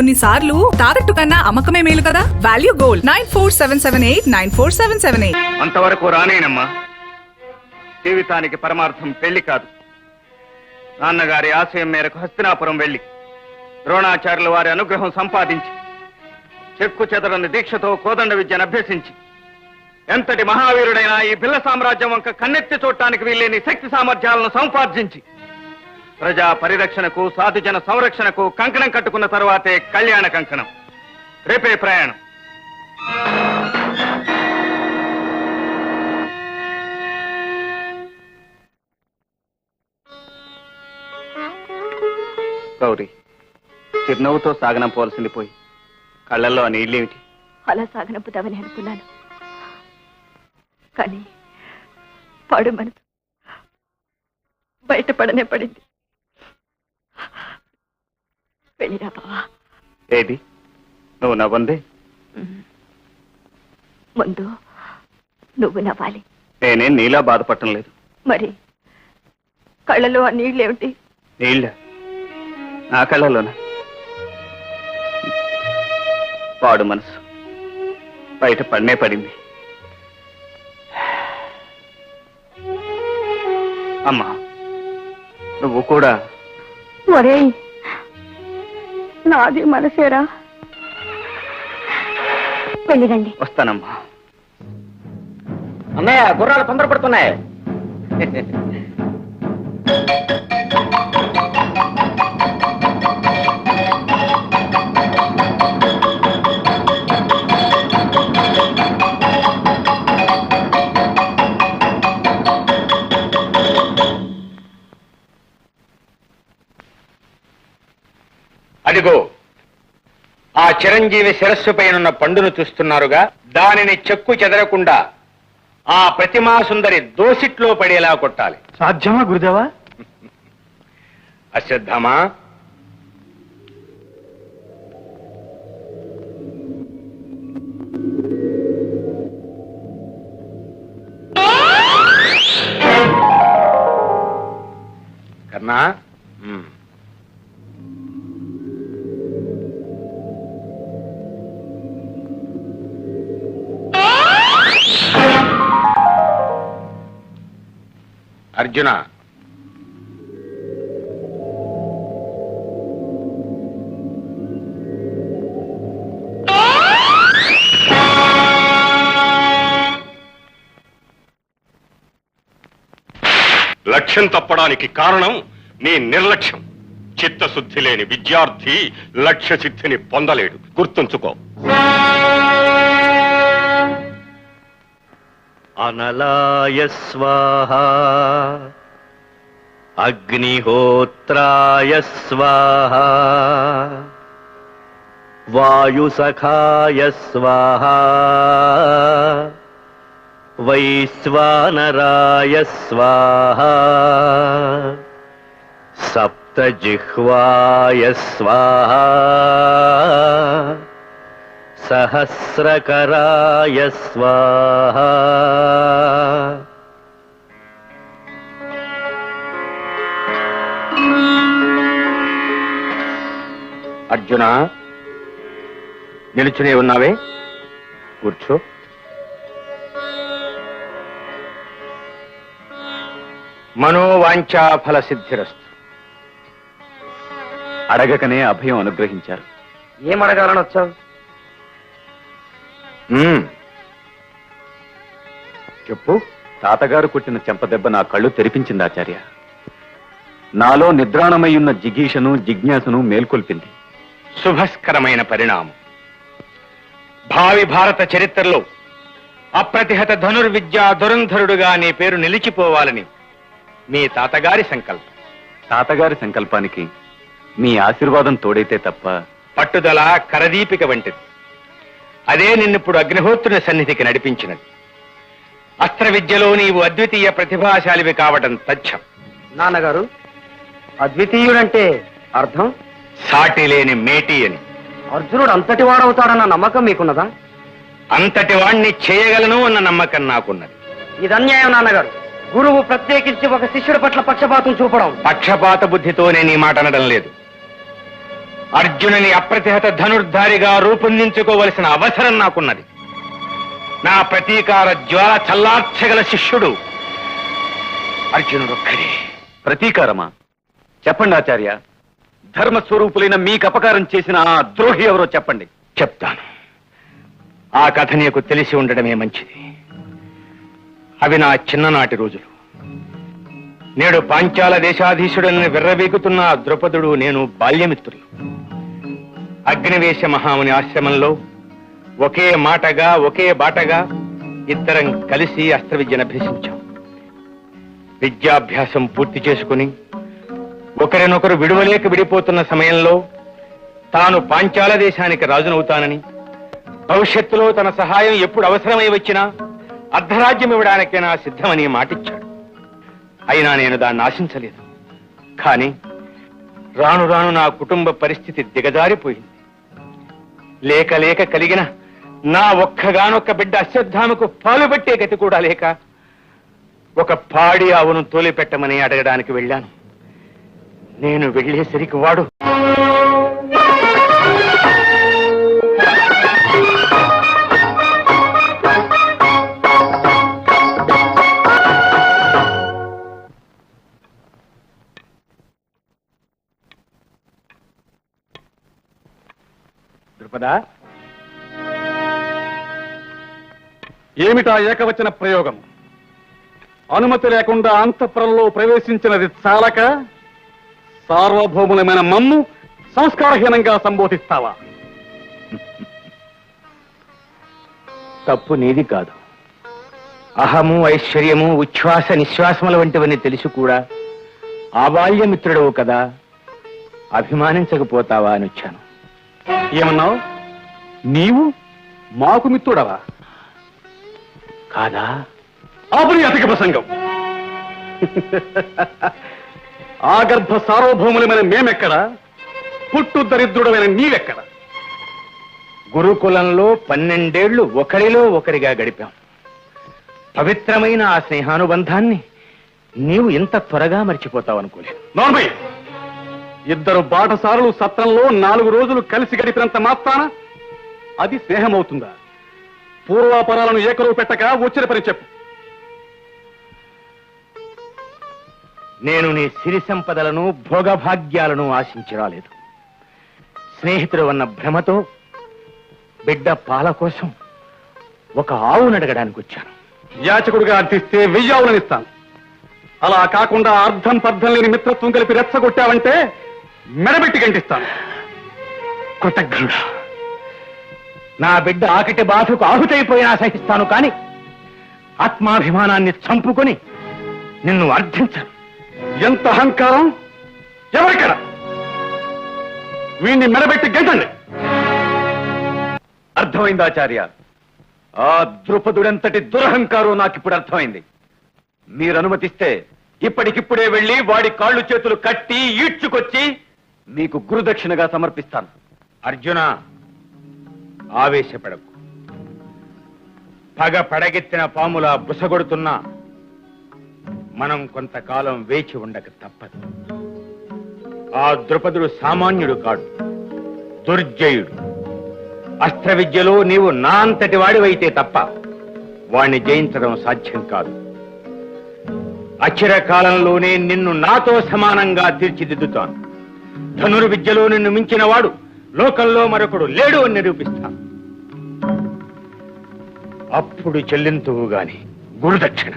కొన్నిసార్లు తాకట్టు కన్నా అమ్మకమే మేలు కదా? Value gold nine four seven seven eight nine four seven seven eight. అంతవరకు రానేనమ్మా. జీవితానికి పరమార్థం పెళ్ళి కాదు. నాన్నగారి ఆశయం మేరకు హస్తినాపురం వెళ్ళి ద్రోణాచార్యుల వారి అనుగ్రహం సంపాదించి చెక్కు చెదరని దీక్షతో కోదండ విద్యను అభ్యసించి ఎంతటి మహావీరుడైనా ఈ పిల్ల సామ్రాజ్యం వంక కన్నెత్తి చూడటానికి వీల్లేని శక్తి సామర్థ్యాలను సంపార్జించి ప్రజా పరిరక్షణకు సాధుజన సంరక్షణకు కంకణం కట్టుకున్న తరువాతే కళ్యాణ కంకణం. రేపే ప్రయాణం. గౌరీ చిరునవ్వుతో సాగనంపోవలసింది పోయి. కళ్ళల్లో ఆ నీళ్ళేమిటి? అలా సాగనంపుతామని అనుకున్నాను. కానీ పాడు మనసు బయటపడనే పడింది. వెళ్ళిరా బావా ఏది? నువ్వు నవ్వందే? ముందు నువ్వు నవ్వాలి. నేనేం నీలా బాధపడటం లేదు. మరి కళ్ళలో ఆ నీళ్ళేమిటి? నీళ్ళ? నా కళ్ళలోన? పాడు మనసు. బయట పడినే పడింది. అమ్మా నువ్వు కూడా ఒరేయ్ నాది మనసేరా. వెళ్ళిరండి. వస్తానమ్మా. అన్నయ్య గుర్రాలు తొందరపడుతున్నాయి. చిరంజీవి శిరస్సు పైనున్న పండును చూస్తున్నారుగా దానిని చెక్కు చెదరకుండా ఆ ప్రతిమా సుందరి దోసిట్లో పడేలా కొట్టాలి. సాధ్యమా గురుదేవా? అశ్రద్ధమా కర్ణా అర్జున. లక్ష్యం తప్పడానికి కారణం నీ నిర్లక్ష్యం. చిత్తశుద్ధి లేని విద్యార్థి లక్ష్య సిద్ధిని పొందలేడు. గుర్తుంచుకో. అనలాయ స్వాహ అగ్నిహోత్రాయ స్వాహ వాయుసఖాయ స్వాహ వైశ్వానరాయ స్వాహ సప్తజిహ్వాయ స్వాహ సహస్రకరాయ స్వాహ. అర్జున నిలుచునే ఉన్నావే? కూర్చో. మనోవాంఛాఫల సిద్ధిరస్తు అడగకనే అభయం అనుగ్రహించారు. ఏమడగాలని వచ్చావు చెప్పు. తాతగారు కొట్టిన చెంపదెబ్బ నా కళ్ళు తెరిపించింది ఆచార్య. నాలో నిద్రాణమయ్యున్న జిగీషను జిజ్ఞాసును మేల్కొల్పింది. శుభస్కరమైన పరిణామం. భావి భారత చరిత్రలో అప్రతిహత ధనుర్విద్యా దురంధరుడుగా నీ పేరు నిలిచిపోవాలని మీ తాతగారి సంకల్పం. తాతగారి సంకల్పానికి మీ ఆశీర్వాదం తోడైతే తప్ప పట్టుదల కరదీపిక వంటిది. అదే నిన్నిప్పుడు అగ్నిహోత్రుని సన్నిధికి నడిపించినది. అస్త్ర విద్యలో నీవు అద్వితీయ ప్రతిభాశాలివి కావటం తథ్యం. నాన్నగారు అద్వితీయుడంటే అర్థం? సాటి లేని మేటి అని. అర్జునుడు అంతటి వాడవుతాడన్న నమ్మకం మీకున్నదా? అంతటి వాణ్ణి చేయగలను అన్న నమ్మకం నాకున్నది. ఇది అన్యాయం నాన్నగారు. గురువు ప్రత్యేకించి ఒక శిష్యుడి పట్ల పక్షపాతం చూపడం. పక్షపాత బుద్ధితో నేను ఈ మాట అనడం లేదు. అర్జునుని అప్రతిహత ధనుర్ధారిగా రూపొందించుకోవలసిన అవసరం నాకున్నది. నా ప్రతీకార జ్వాల చల్లార్చగల శిష్యుడు అర్జునుడొక్కడే. ప్రతీకారమా? చెప్పండి ఆచార్య. ధర్మస్వరూపులైన మీకు అపకారం చేసిన ఆ ద్రోహి ఎవరో చెప్పండి. చెప్తాను. ఆ కథ నీకు తెలిసి ఉండడమే మంచిది. అవి నా చిన్ననాటి రోజులు. నేడు పాంచాల దేశాధీశుడని విర్రవీగుతున్న ద్రుపదుడు నేను బాల్యమిత్రులు. అగ్నివేశ మహాముని ఆశ్రమంలో ఒకే మాటగా ఒకే బాటగా ఇద్దరం కలిసి అస్త్ర విద్యను అభ్యసించాం. విద్యాభ్యాసం పూర్తి చేసుకుని ఒకరినొకరు విడువలేక విడిపోతున్న సమయంలో తాను పాంచాల దేశానికి రాజునవుతానని భవిష్యత్తులో తన సహాయం ఎప్పుడు అవసరమై వచ్చినా అర్ధరాజ్యం ఇవ్వడానికైనా సిద్ధమని మాటిచ్చాడు. అయినా నేను దాన్ని ఆశించలేదు. కానీ రాను రాను నా కుటుంబ పరిస్థితి దిగజారిపోయింది. లేక లేక కలిగిన నా ఒక్కగానొక్క బిడ్డ అశ్వత్థామకు పాలు పెట్టే గతి కూడా లేక ఒక పాడి ఆవును తోలిపెట్టమని అడగడానికి వెళ్ళాను. నేను వెళ్ళేసరికి వాడు ద్రుపదా ఏమిటా ఏకవచన ప్రయోగం? అనుమతి లేకుండా అంతఃపురంలో ప్రవేశించినది చాలక? సార్వభౌములమైన మమ్ము సంస్కారహీనంగా సంబోధిస్తావా? తప్పు నీది కాదు. అహము ఐశ్వర్యము ఉచ్ఛ్వాస నిశ్వాసముల వంటివని తెలిసి కూడా. ఆబాల్యమిత్రుడవు కదా? అభిమానించకపోతావా అని వచ్చాను. ఏమన్నావు? నీవు మాకు మిత్రుడవా? కాదా? ఆపుని అధిక ప్రసంగం ఆగర్భ సార్వభౌములమైన మేమెక్కడ? పుట్టు దరిద్రుడమైన నీవెక్కడ? గురుకులంలో పన్నెండేళ్ళు ఒకరిలో ఒకరిగా గడిపాం. పవిత్రమైన ఆ స్నేహానుబంధాన్ని నీవు ఇంత త్వరగా మర్చిపోతావు అనుకోలేదు ఇద్దరు బాటసారులు సత్రంలో నాలుగు రోజులు కలిసి గడిపినంత మాత్రాన అది స్నేహమవుతుందా? పూర్వాపరాలను ఏకరువు పెట్టక వచ్చిన పని చెప్పు. నేను నీ సిరి సంపదలను భోగభాగ్యాలను ఆశించి రాలేదు స్నేహితుడు అన్న భ్రమతో బిడ్డ పాల కోసం ఒక ఆవును అడగడానికి వచ్చాను. యాచకుడిగా అర్థిస్తే వెయ్యావులనిస్తాను అలా కాకుండా అర్థం పర్థం లేని మిత్రత్వం కలిపి రెచ్చగొట్టావంటే మెడబెట్టి గంటిస్తాను కృతజ్ఞుడ. నా బిడ్డ ఆకటి బాధకు ఆహుతైపోయినా సహిస్తాను కాని ఆత్మాభిమానాన్ని చంపుకొని నిన్ను అర్థించను. ఎంత అహంకారం? ఎవరికడ వీణ్ణి మెడబెట్టి గంటండి అర్థమైంది ఆచార్య? ఆ ద్రుపదుడెంతటి దురహంకారం నాకిప్పుడు అర్థమైంది. మీరు అనుమతిస్తే ఇప్పటికిప్పుడే వెళ్ళి వాడి కాళ్ళు చేతులు కట్టి ఈడ్చుకొచ్చి మీకు గురుదక్షిణగా సమర్పిస్తాను. అర్జున ఆవేశపడకు. పగ పడగెత్తిన పాముల బుసగొడుతున్నా మనం కొంతకాలం వేచి ఉండక తప్పదు. ఆ ద్రుపదుడు సామాన్యుడు కాడు దుర్జయుడు. అస్త్ర విద్యలో నీవు నా అంతటి వాడివైతే తప్ప వాణ్ణి జయించడం సాధ్యం కాదు. అచిర కాలంలోనే నిన్ను నాతో సమానంగా తీర్చిదిద్దుతాను. ధనుర్విద్యలో నిన్ను మించినవాడు లోకంలో మరొకడు లేడు అని నిరూపిస్తాను అప్పుడు చెల్లింతువు గాని గురుదక్షిణ.